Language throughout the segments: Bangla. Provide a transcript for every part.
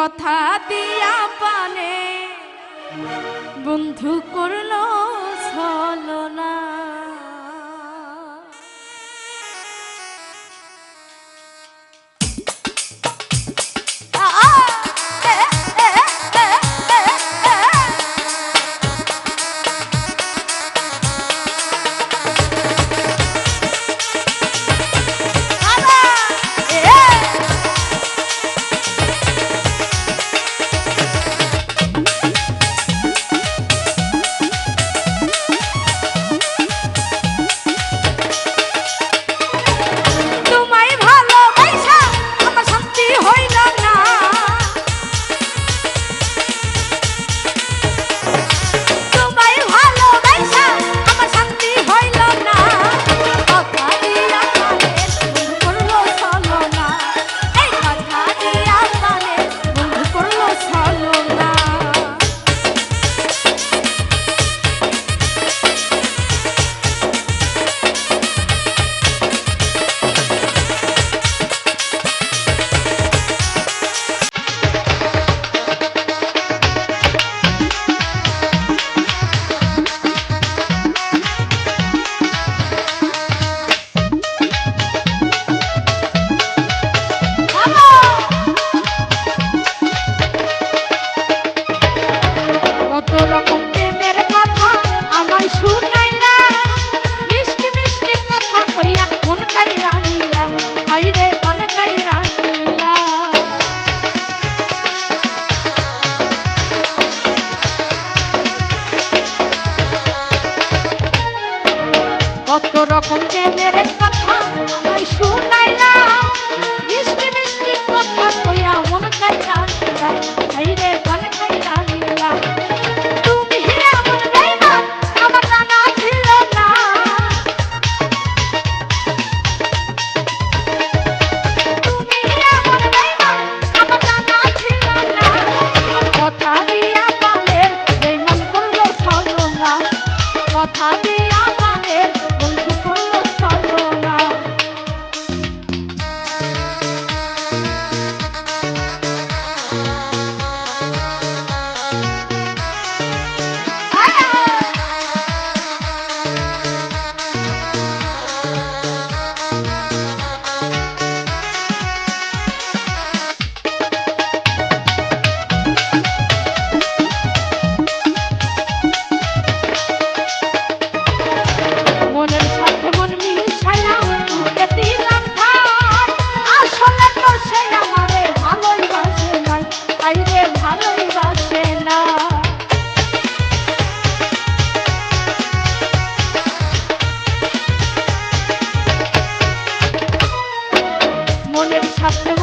কথা দিয়া পানে। বন্ধু করল ছলনা। কত রকম কথা Thank you.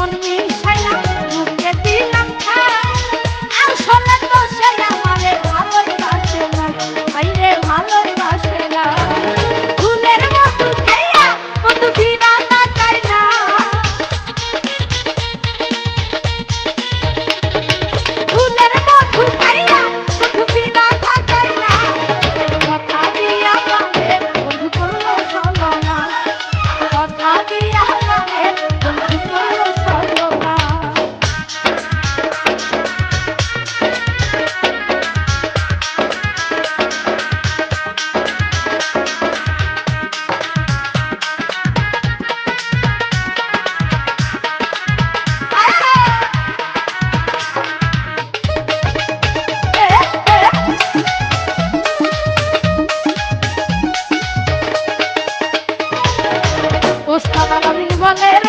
valera.